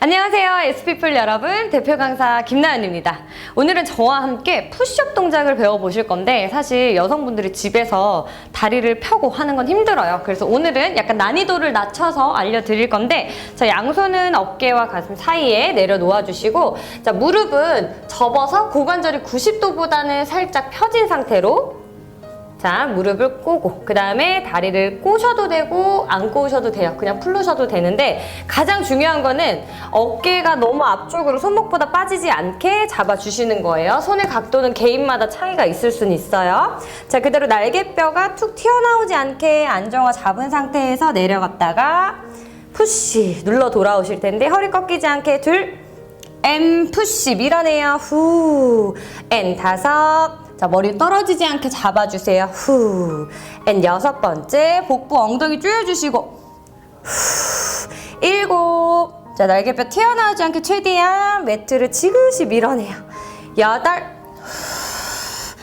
안녕하세요. SP풀 여러분. 대표 강사 김나연입니다. 오늘은 저와 함께 푸시업 동작을 배워보실 건데 사실 여성분들이 집에서 다리를 펴고 하는 건 힘들어요. 그래서 오늘은 약간 난이도를 낮춰서 알려드릴 건데 자, 양손은 어깨와 가슴 사이에 내려놓아 주시고 자, 무릎은 접어서 고관절이 90도보다는 살짝 펴진 상태로 자, 무릎을 꼬고, 그 다음에 다리를 꼬셔도 되고, 안 꼬셔도 돼요. 그냥 풀르셔도 되는데, 가장 중요한 거는 어깨가 너무 앞쪽으로 손목보다 빠지지 않게 잡아주시는 거예요. 손의 각도는 개인마다 차이가 있을 수는 있어요. 자, 그대로 날개뼈가 툭 튀어나오지 않게 안정화 잡은 상태에서 내려갔다가, 푸시 눌러 돌아오실 텐데, 허리 꺾이지 않게 둘, M 푸시 밀어내요. 후. N 다섯. 자, 머리 떨어지지 않게 잡아주세요. 후. N 여섯 번째. 복부 엉덩이 조여주시고. 후. 일곱. 자, 날개뼈 튀어나오지 않게 최대한 매트를 지그시 밀어내요. 여덟. 후.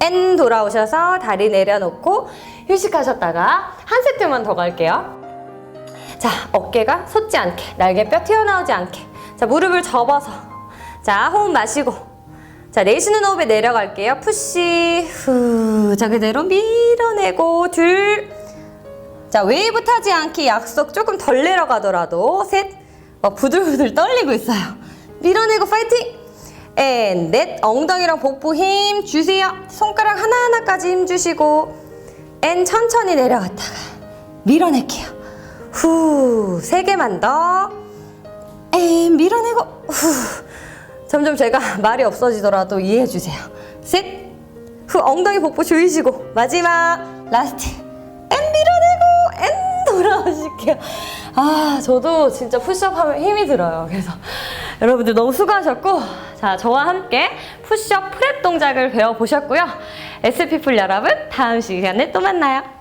N 돌아오셔서 다리 내려놓고 휴식하셨다가 한 세트만 더 갈게요. 자, 어깨가 솟지 않게, 날개뼈 튀어나오지 않게. 자, 무릎을 접어서. 자, 호흡 마시고. 자, 내쉬는 호흡에 내려갈게요. 푸시, 후. 자, 그대로 밀어내고, 둘. 자, 웨이브 타지 않게 약속 조금 덜 내려가더라도, 셋. 막 부들부들 떨리고 있어요. 밀어내고 파이팅! 앤, 넷. 엉덩이랑 복부 힘 주세요. 손가락 하나하나까지 힘 주시고, 앤, 천천히 내려갔다가, 밀어낼게요. 후, 세 개만 더. 에 밀어내고 후. 점점 제가 말이 없어지더라도 이해해 주세요. 셋. 후 엉덩이 복부 조이시고 마지막 라스트. 엔 밀어내고 엔 돌아오실게요. 아 저도 진짜 푸시업 하면 힘이 들어요. 그래서 여러분들 너무 수고하셨고 자 저와 함께 푸시업 프랩 동작을 배워보셨고요. SP풀 여러분 다음 시간에 또 만나요.